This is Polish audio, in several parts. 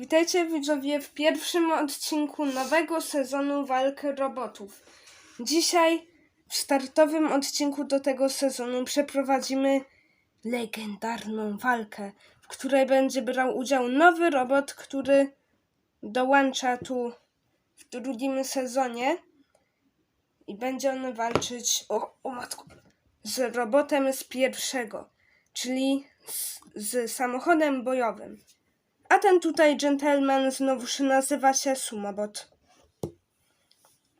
Witajcie widzowie w pierwszym odcinku nowego sezonu Walki Robotów. Dzisiaj w startowym odcinku do tego sezonu przeprowadzimy legendarną walkę, w której będzie brał udział nowy robot, który dołącza tu w drugim sezonie i będzie on walczyć o, o matko, z robotem z pierwszego, czyli z, z samochodem bojowym. A ten tutaj gentleman znowuż nazywa się Sumobot.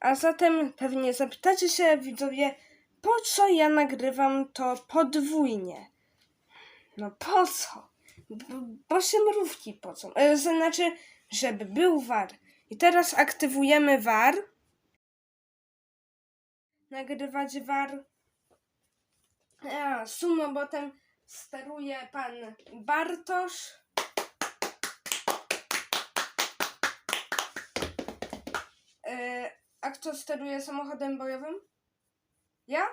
A zatem pewnie zapytacie się widzowie, po co ja nagrywam to podwójnie? No po co? Bo się mrówki pocą. E, znaczy, żeby był war. I teraz aktywujemy war. Nagrywać war. A, Sumobotem steruje pan Bartosz. E, a kto steruje samochodem bojowym? Ja?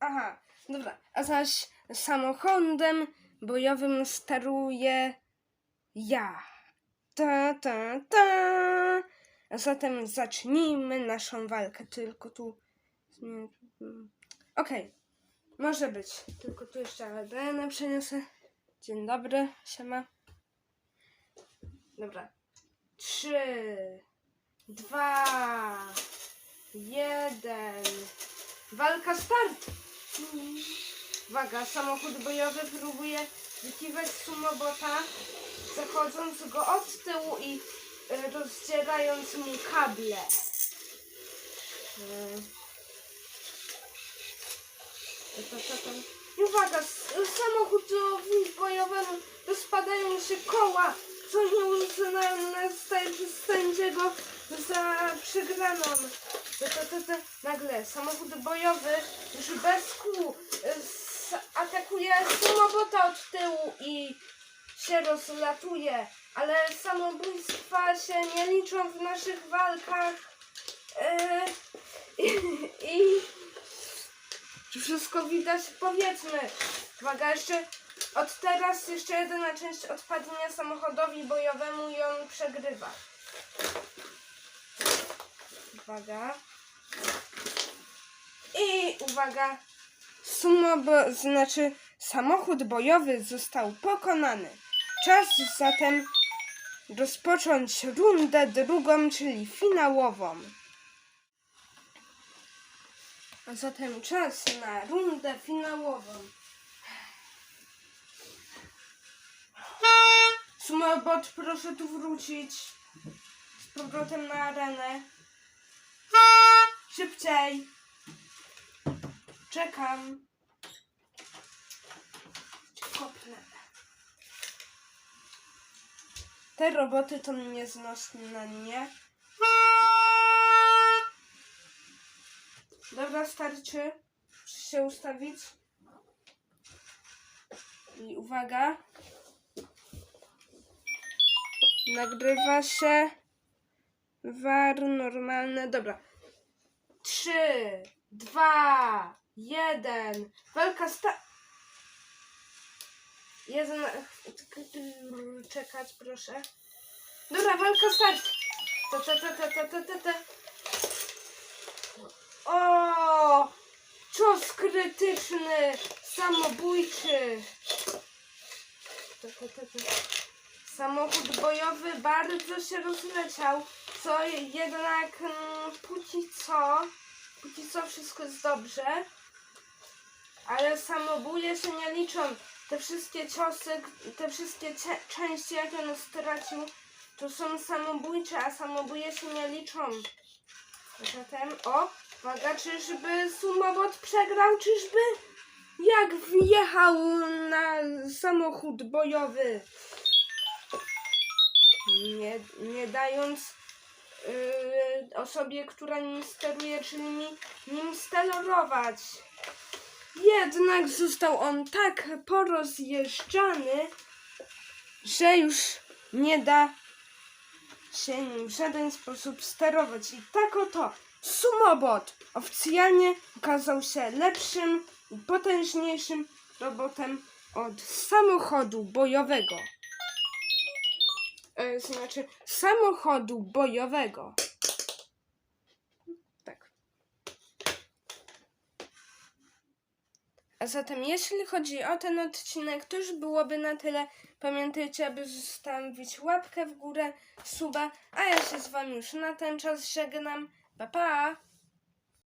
Aha, dobra. A zaś samochodem bojowym steruje ja. Ta, ta, ta. A zatem zacznijmy naszą walkę. Tylko tu. mm. Okej. Może być. Tylko tu jeszcze ADN przeniosę. Dzień dobry, siema. Dobra. Trzy dwa, jeden. Walka start! Uwaga, samochód bojowy próbuje wykiwać sumobota, zachodząc go od tyłu i e, rozdzierając mu kable. E. I uwaga, s- samochodowi bojowemu rozpadają się koła, co nie uznają przez sędziego za przegraną. To, to, to, to. Nagle samochód bojowy już bez kół y, atakuje samobota od tyłu i się rozlatuje, ale samobójstwa się nie liczą w naszych walkach. Yy, i, i wszystko widać? Powiedzmy. Uwaga, jeszcze od teraz jeszcze jedna część odpadnie samochodowi bojowemu i on przegrywa. Uwaga. I uwaga. Sumo, bo, znaczy samochód bojowy został pokonany. Czas zatem rozpocząć rundę drugą, czyli finałową. A zatem czas na rundę finałową. Sumobot, proszę tu wrócić. Z powrotem na arenę. Szybciej. Czekam. Kopnę. Te roboty to nieznośne, nie? Dobra, starczy. Muszę się ustawić. I uwaga. Nagrywa się. War normalne. Dobra. Trzy, dwa, jeden. Walka sta... Jeden... Czekać, proszę. Dobra, walka start. Ta, ta, ta, ta, ta, ta, ta, ta. O! Cios krytyczny, samobójczy. Ta, ta, ta, ta. Samochód bojowy bardzo się rozleciał, co jednak mm, póki co, póki co wszystko jest dobrze, ale samobóje się nie liczą. Te wszystkie ciosy, te wszystkie części, jakie on stracił, to są samobójcze, a samobóje się nie liczą. Zatem, o, uwaga, czyżby Sumobot przegrał, czyżby? Jak wjechał na samochód bojowy? Nie, nie dając yy, osobie, która nim steruje, czyli mi, nim sterować. Jednak został on tak porozjeżdżany, że już nie da się nim w żaden sposób sterować. I tak oto Sumobot oficjalnie okazał się lepszym i potężniejszym robotem od samochodu bojowego. E, znaczy samochodu bojowego. Tak. A zatem, jeśli chodzi o ten odcinek, to już byłoby na tyle. Pamiętajcie, aby zostawić łapkę w górę, suba, a ja się z wami już na ten czas żegnam. Pa, pa!